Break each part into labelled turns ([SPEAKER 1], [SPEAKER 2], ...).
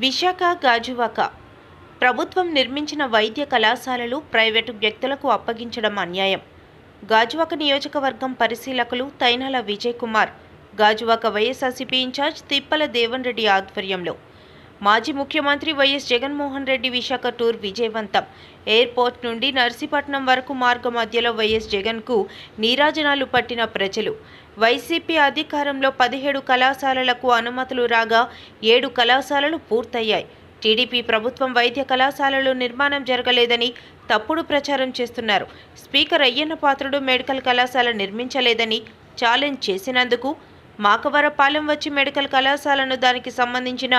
[SPEAKER 1] విశాఖ గాజువాక ప్రభుత్వం నిర్మించిన వైద్య కళాశాలలు ప్రైవేటు వ్యక్తులకు అప్పగించడం అన్యాయం. గాజువాక నియోజకవర్గం పరిశీలకులు తైనాల విజయ్ కుమార్ గాజువాక వైఎస్ఆర్సీపీ ఇన్ఛార్జ్ తిప్పల దేవన్ రెడ్డి ఆధ్వర్యంలో మాజీ ముఖ్యమంత్రి వైఎస్ జగన్మోహన్ రెడ్డి విశాఖ టూర్ విజయవంతం. ఎయిర్పోర్ట్ నుండి నర్సీపట్నం వరకు మార్గ మధ్యలో వైఎస్ జగన్కు నీరాజనాలు పట్టిన ప్రజలు. వైసీపీ అధికారంలో పదిహేడు కళాశాలలకు అనుమతులు రాగా ఏడు కళాశాలలు పూర్తయ్యాయి. టీడీపీ ప్రభుత్వం వైద్య కళాశాలలు నిర్మాణం జరగలేదని తప్పుడు ప్రచారం చేస్తున్నారు. స్పీకర్ అయ్యన్న పాత్రుడు మెడికల్ కళాశాల నిర్మించలేదని ఛాలెంజ్ చేసినందుకు మాకవరపాలెం వచ్చి మెడికల్ కళాశాలను దానికి సంబంధించిన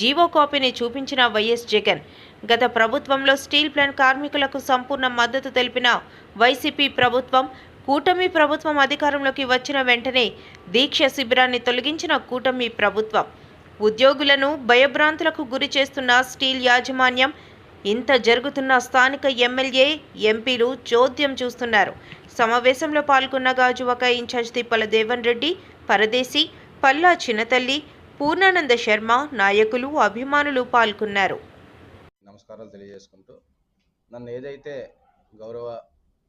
[SPEAKER 1] జీవో కాపీని చూపించిన వైఎస్ జగన్. గత ప్రభుత్వంలో స్టీల్ ప్లాంట్ కార్మికులకు సంపూర్ణ మద్దతు తెలిపిన వైసీపీ ప్రభుత్వం కూటమి ప్రభుత్వం అధికారంలోకి వచ్చిన వెంటనే దీక్ష శిబిరాన్ని తొలగించిన కూటమి ప్రభుత్వం. ఉద్యోగులను భయభ్రాంతులకు గురి చేస్తున్న స్టీల్ యాజమాన్యం ఇంత జరుగుతున్న స్థానిక ఎమ్మెల్యే ఎంపీలు చోద్యం చూస్తున్నారు. సమావేశంలో పాల్గొన్న గాజువక ఇన్ఛార్జ్ తిప్పల దేవన్ రెడ్డి పరదేశి పల్లా చిన్నతల్లి పూర్ణానంద శర్మ నాయకులు అభిమానులు పాల్గొన్నారు.
[SPEAKER 2] నమస్కారాలు తెలియజేసుకుంటూ నన్ను ఏదైతే గౌరవ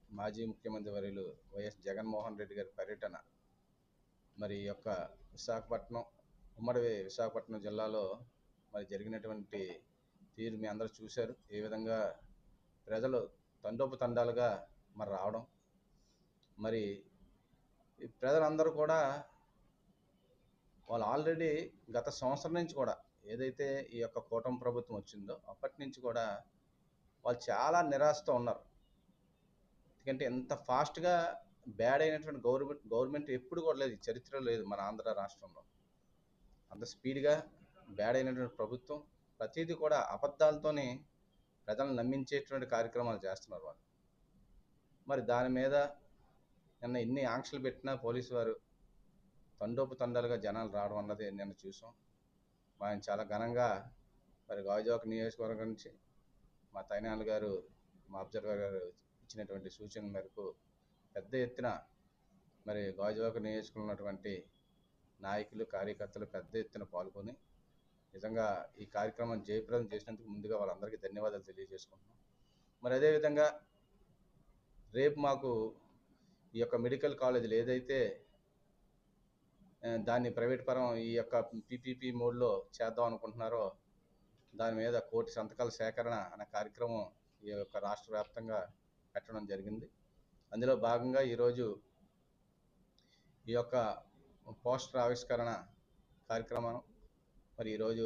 [SPEAKER 2] మాజీ ముఖ్యమంత్రి వర్యులు వైఎస్ జగన్మోహన్ రెడ్డి గారి పర్యటన మరి యొక్క విశాఖపట్నం ఉమ్మడి విశాఖపట్నం జిల్లాలో మరి జరిగినటువంటి తీరు మీ అందరూ చూశారు. ఏ విధంగా ప్రజలు తండోపు తండాలుగా మరి రావడం మరి ఈ ప్రజలందరూ కూడా వాళ్ళు ఆల్రెడీ గత సంవత్సరం నుంచి కూడా ఏదైతే ఈ యొక్క కూటమి ప్రభుత్వం వచ్చిందో అప్పటి నుంచి కూడా వాళ్ళు చాలా నిరాశతో ఉన్నారు. ఎందుకంటే ఎంత ఫాస్ట్గా బ్యాడ్ అయినటువంటి గవర్నమెంట్ గవర్నమెంట్ ఎప్పుడు కూడా లేదు. చరిత్ర లేదు మన ఆంధ్ర రాష్ట్రంలో. అంత స్పీడ్గా బ్యాడ్ అయినటువంటి ప్రభుత్వం ప్రతిదీ కూడా అబద్ధాలతోనే ప్రజలను నమ్మించేటువంటి కార్యక్రమాలు చేస్తున్నారు వాళ్ళు. మరి దాని మీద నిన్న ఎన్ని ఆంక్షలు పెట్టినా పోలీసు వారు తండోపు తండాలుగా జనాలు రావడం అన్నది నిన్న చూసాం. ఆయన చాలా ఘనంగా మరి గాజువాక నియోజకవర్గం నుంచి మా తైనాలు గారు మా అబ్జర్వర్ గారు ఇచ్చినటువంటి సూచన మేరకు పెద్ద ఎత్తున మరి గాజువాక నియోజకవర్గంలో ఉన్నటువంటి నాయకులు కార్యకర్తలు పెద్ద ఎత్తున పాల్గొని నిజంగా ఈ కార్యక్రమం జయప్రదం చేసినందుకు ముందుగా వాళ్ళందరికీ ధన్యవాదాలు తెలియజేసుకుంటున్నాం. మరి అదేవిధంగా రేపు మాకు ఈ యొక్క మెడికల్ కాలేజీలు ఏదైతే దాన్ని ప్రైవేట్ పరం ఈ యొక్క పీపీపీ మోడ్లో చేద్దాం అనుకుంటున్నారో దాని మీద కోటి సంతకాల సేకరణ అనే కార్యక్రమం ఈ యొక్క రాష్ట్ర వ్యాప్తంగా పెట్టడం జరిగింది. అందులో భాగంగా ఈరోజు ఈ యొక్క పోస్టర్ ఆవిష్కరణ కార్యక్రమం మరి ఈరోజు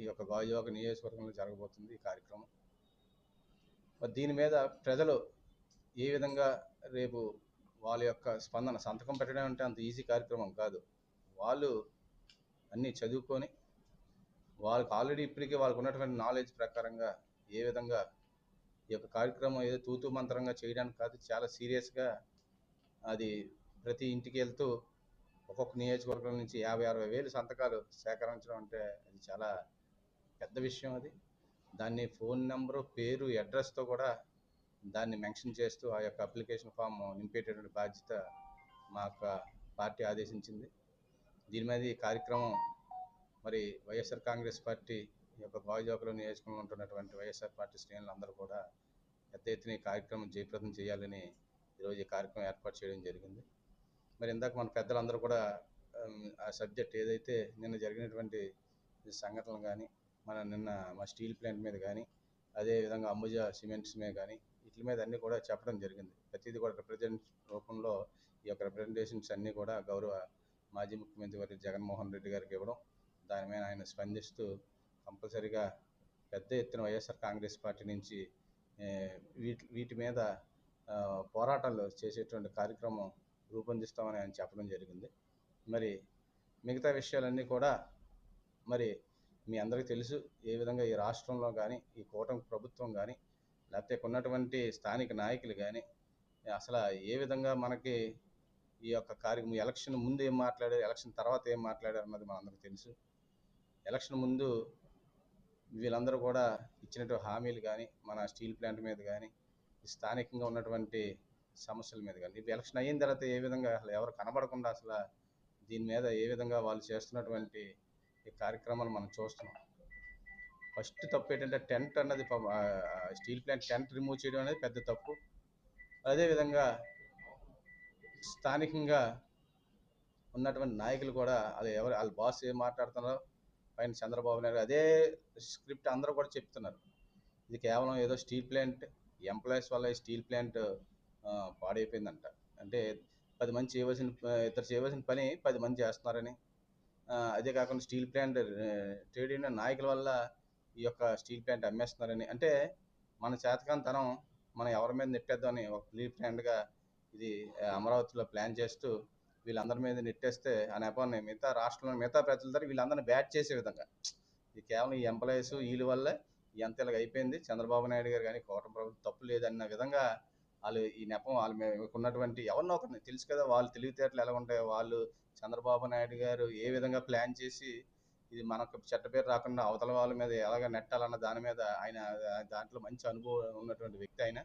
[SPEAKER 2] ఈ యొక్క గాజువాక నియోజకవర్గంలో జరగబోతుంది ఈ కార్యక్రమం. మరి దీని మీద ప్రజలు ఏ విధంగా రేపు వాళ్ళ యొక్క స్పందన సంతకం పెట్టడం అంటే అంత ఈజీ కార్యక్రమం కాదు. వాళ్ళు అన్నీ చదువుకొని వాళ్ళకి ఆల్రెడీ ఇప్పటికే వాళ్ళకు ఉన్నటువంటి నాలెడ్జ్ ప్రకారంగా ఏ విధంగా ఈ యొక్క కార్యక్రమం ఏదో తూతూ మంత్రంగా చేయడానికి కాదు చాలా సీరియస్గా అది ప్రతి ఇంటికి వెళ్తూ ఒక్కొక్క నియోజకవర్గం నుంచి యాభై అరవై వేలు సంతకాలు సేకరించడం అంటే అది చాలా పెద్ద విషయం అది. దాన్ని ఫోన్ నెంబరు పేరు అడ్రస్తో కూడా దాన్ని మెన్షన్ చేస్తూ ఆ యొక్క అప్లికేషన్ ఫామ్ నింపేటటువంటి బాధ్యత మా యొక్క పార్టీ ఆదేశించింది. దీని మీద ఈ కార్యక్రమం మరి వైఎస్ఆర్ కాంగ్రెస్ పార్టీ ఈ యొక్క గాజువాకలో నియోజకవర్గంలో ఉంటున్నటువంటి వైఎస్ఆర్ పార్టీ శ్రేణులు అందరూ కూడా పెద్ద ఎత్తున ఈ కార్యక్రమం జయప్రదం చేయాలని ఈరోజు ఈ కార్యక్రమం ఏర్పాటు చేయడం జరిగింది. మరి ఇందాక మన పెద్దలందరూ కూడా ఆ సబ్జెక్ట్ ఏదైతే నిన్న జరిగినటువంటి సంఘటనలు కానీ మన నిన్న మా స్టీల్ ప్లాంట్ మీద కానీ అదేవిధంగా అంబుజా సిమెంట్స్ మీద కానీ వీటి మీద అన్నీ కూడా చెప్పడం జరిగింది. ప్రతిదీ కూడా రిప్రజెంట్ రూపంలో ఈ యొక్క రిప్రజెంటేషన్స్ అన్నీ కూడా గౌరవ మాజీ ముఖ్యమంత్రి వారి జగన్మోహన్ రెడ్డి గారికి ఇవ్వడం దాని మీద ఆయన స్పందిస్తూ కంపల్సరిగా పెద్ద ఎత్తున వైఎస్ఆర్ కాంగ్రెస్ పార్టీ నుంచి వీటి వీటి మీద పోరాటాలు చేసేటువంటి కార్యక్రమం రూపొందిస్తామని ఆయన చెప్పడం జరిగింది. మరి మిగతా విషయాలన్నీ కూడా మరి మీ అందరికీ తెలుసు. ఏ విధంగా ఈ రాష్ట్రంలో కానీ ఈ కూటమి ప్రభుత్వం కానీ లేకపోతే ఉన్నటువంటి స్థానిక నాయకులు కానీ అసలు ఏ విధంగా మనకి ఈ యొక్క కార్యక్రమం ఎలక్షన్ ముందు ఏం మాట్లాడారు ఎలక్షన్ తర్వాత ఏం మాట్లాడారు అన్నది మనందరికీ తెలుసు. ఎలక్షన్ ముందు వీళ్ళందరూ కూడా ఇచ్చినటువంటి హామీలు కానీ మన స్టీల్ ప్లాంట్ మీద కానీ స్థానికంగా ఉన్నటువంటి సమస్యల మీద కానీ ఇప్పుడు ఎలక్షన్ అయిన తర్వాత ఏ విధంగా అసలు ఎవరు కనబడకుండా అసలు దీని మీద ఏ విధంగా వాళ్ళు చేస్తున్నటువంటి ఈ కార్యక్రమాలు మనం చూస్తున్నాం. ఫస్ట్ తప్పు ఏంటంటే టెంట్ అన్నది స్టీల్ ప్లాంట్ టెంట్ రిమూవ్ చేయడం అనేది పెద్ద తప్పు. అదేవిధంగా స్థానికంగా ఉన్నటువంటి నాయకులు కూడా అది ఎవరు వాళ్ళ బాస్ ఏం మాట్లాడుతున్నారో పైన చంద్రబాబు నాయుడు అదే స్క్రిప్ట్ అందరూ కూడా చెప్తున్నారు. ఇది కేవలం ఏదో స్టీల్ ప్లాంట్ ఎంప్లాయీస్ వల్ల ఈ స్టీల్ ప్లాంట్ పాడైపోయిందంట. అంటే పది మంది చేయవలసిన ఇద్దరు చేయవలసిన పని పది మంది చేస్తున్నారని. అదే కాకుండా స్టీల్ ప్లాంట్ ట్రేడ్ యూనియన్ నాయకుల వల్ల ఈ యొక్క స్టీల్ ప్లాంట్ అమ్మేస్తున్నారని. అంటే మన చేతకాంతనం మనం ఎవరి మీద నెట్టేద్దామని ఒక ప్లీ ప్లాంట్గా ఇది అమరావతిలో ప్లాన్ చేస్తూ వీళ్ళందరి మీద నెట్టేస్తే ఆ నెపాన్ని మిగతా రాష్ట్రంలో మిగతా ప్రజల దగ్గర వీళ్ళందరినీ బ్యాట్ చేసే విధంగా. ఇది కేవలం ఈ ఎంప్లాయీస్ వీళ్ళ వల్లే ఎంత ఇలాగ అయిపోయింది. చంద్రబాబు నాయుడు గారు కానీ కోటం ప్రభుత్వం తప్పు లేదన్న విధంగా వాళ్ళు ఈ నెపం వాళ్ళ మీద ఉన్నటువంటి ఎవరినో ఒకరిని. తెలుసు కదా వాళ్ళు తెలివితేటలు ఎలా ఉంటాయో. వాళ్ళు చంద్రబాబు నాయుడు గారు ఏ విధంగా ప్లాన్ చేసి ఇది మనకు చెడ్డ పేరు రాకుండా అవతల వాళ్ళ మీద ఎలాగ నెట్టాలన్న దాని మీద ఆయన దాంట్లో మంచి అనుభవం ఉన్నటువంటి వ్యక్తి ఆయన.